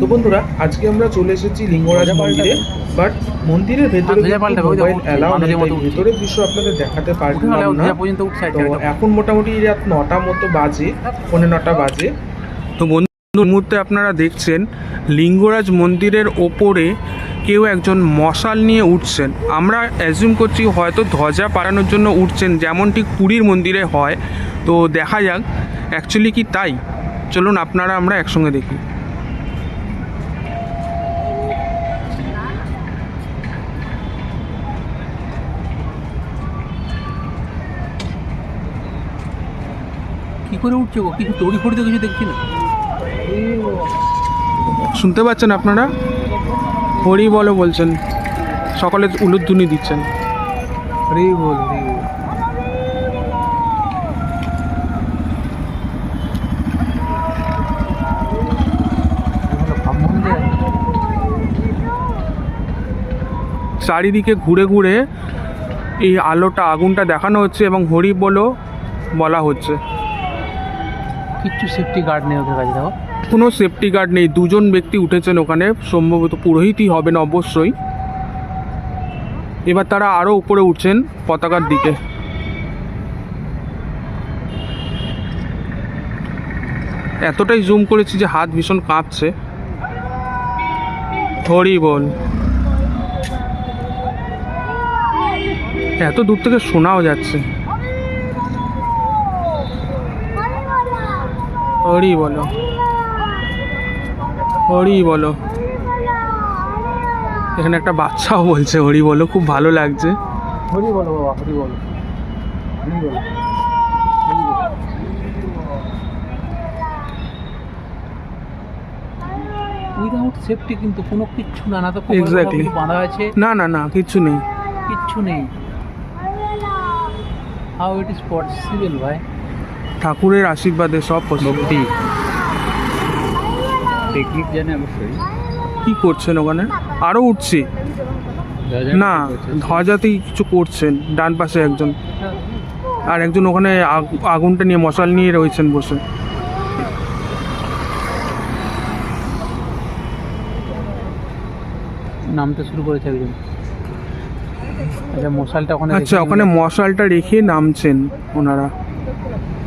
তো বন্ধুরা আজকে আমরা চলে এসেছি লিঙ্গরাজ মন্দিরে। বাট মন্দিরের ভেতরে মোবাইল অ্যালাউ নেই। ভেতরের দৃশ্য আপনাদের দেখাতে পারলাম না। তো এখন মোটামুটি রাত নটা মতো বাজে পৌনে নটা বাজে। তো বন্ধু মুহূর্তে আপনারা দেখছেন লিঙ্গরাজ মন্দিরের ওপরে কেউ একজন মশাল নিয়ে উঠছেন। আমরা অ্যাজিউম করছি হয়তো ধ্বজা পাড়ানোর জন্য উঠছেন যেমন ঠিক পুরীর মন্দিরে হয়। তো দেখা যাক অ্যাকচুয়ালি কি তাই? চলুন আপনারা আমরা একসঙ্গে দেখি। কি করে উঠছে গো? কিছু তড়ি ফড়ি তো কিছু দেখছি না। শুনতে পাচ্ছেন আপনারা? হরি বলো বলছেন। সকলে উলুধ্বনি দিচ্ছেন। হরি বল হরি বল। চারিদিকে ঘুরে ঘুরে এই আলোটা আগুনটা দেখানো হচ্ছে এবং হরি বলো বলা হচ্ছে। কিচ্ছু সেফটি গার্ড নেই ওদের কাছে, দেখো। কোনো সেফটি গার্ড নেই। দুজন ব্যক্তি উঠেছেন ওখানে, সম্ভবত পুরোহিতই হবেন অবশ্যই। এবার তারা আরও উপরে উঠছেন পতাকার দিকে। এতটাই জুম করেছি যে হাত ভীষণ কাঁপছে। হরি বল। এত দূর থেকে শোনাও যাচ্ছে। হরি বলো। হরি বলো। এখানে একটা বাচ্চাও বলছে হরি বলো খুব ভালো লাগছে। হরি বলো বাবা হরি বলো। হরি বলো। উইদাউট সেফটি কিন্তু কোনো কিচ্ছু না না তো. কিছু বাঁধা আছে? না না না কিচ্ছু নেই। কিচ্ছু নেই। হাউ ইট ইজ পসিবল ভাই? ঠাকুরের আশীর্বাদে সব ভক্তি। টেকনিক জানে অবশ্যই। কি করছেন ওখানে? আরও উঠছি। না ধ্বজাতেই কিছু করছেন ডান পাশে একজন। আর একজন ওখানে আগ- আগুনটা নিয়ে মশাল নিয়ে রয়েছেন বসে। নামতে শুরু করেছে একজন। আচ্ছা মশালটা ওখানে আচ্ছা ওখানে মশালটা রেখে নামছেন ওনারা।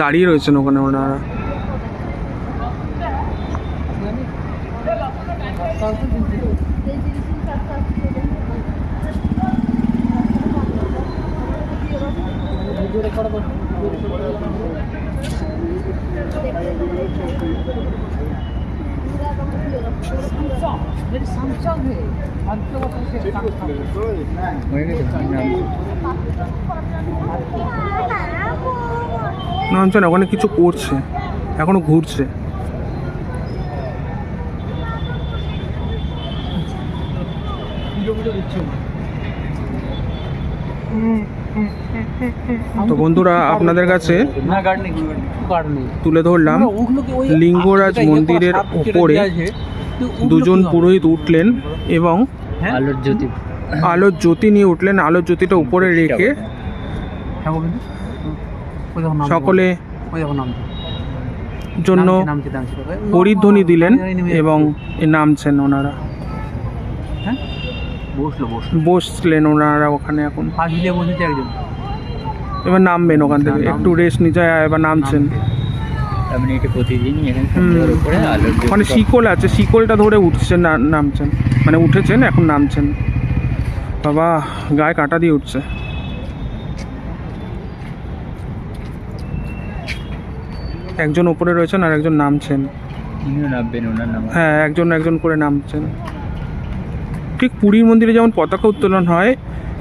দাঁড়িয়ে রয়েছেন ওখানে ওনারা। নামছেন ওখানে কিছু করছে। এখনও ঘুরছে। তো বন্ধুরা আপনাদের কাছে তুলে ধরলাম লিঙ্গরাজ মন্দিরের ওপরে ওগুলো দুজন পুরোহিত উঠলেন এবং? আলোর জ্যোতি। আলোর জ্যোতি নিয়ে উঠলেন আলোর জ্যোতিটা উপরে রেখে হ্যাঁ সকলে। জন্য হরিধ্বনি দিলেন এবং নামছেন ওনারা। হ্যাঁ? বসল বসল। বসলেন ওনারা ওখানে এখন। বসেছে একজন। এবার নামবেন ওখান থেকে একটু রেস্ট নিতে এবার নামছেন। মানে এটা প্রতিদিনই শিকল আছে শিকলটা ধরে উঠছেন নামছেন। মানে উঠেছেন এখন নামছেন। বাবা গায়ে কাটা দিয়ে উঠছে। একজন ওপরে রয়েছেন আর একজন নামছেন। হ্যাঁ একজন একজন করে নামছেন। ঠিক পুরীর মন্দিরে যেমন পতাকা উত্তোলন হয়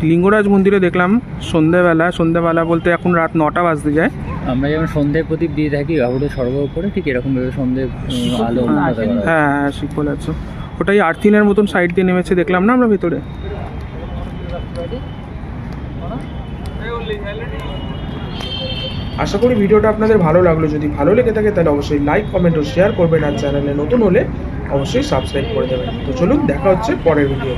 লিঙ্গরাজ মন্দিরে দেখলাম সন্ধেবেলা সন্ধেবেলা বলতে এখন রাত নটা বাজতে যায়। আমরা যেমন সন্ধ্যায় প্রদীপ দিয়ে থাকি বাহুটা সর্ব করে ঠিক এরকম ভাবে সন্ধ্যে আলো হ্যাঁ, হয়। হ্যাঁ হ্যাঁ শিকল আছে। ওটাই আর্থিনের মতন সাইড দিয়ে নেমেছে দেখলাম না আমরা ভিতরে? আশা করি ভিডিওটা আপনাদের ভালো লাগল। যদি ভালো লেগে থাকে তাহলে অবশ্যই লাইক কমেন্ট ও শেয়ার করবেন আর চ্যানেলে নতুন হলে অবশ্যই সাবস্ক্রাইব করে দেবেন। তো চলুন দেখা হচ্ছে পরের ভিডিও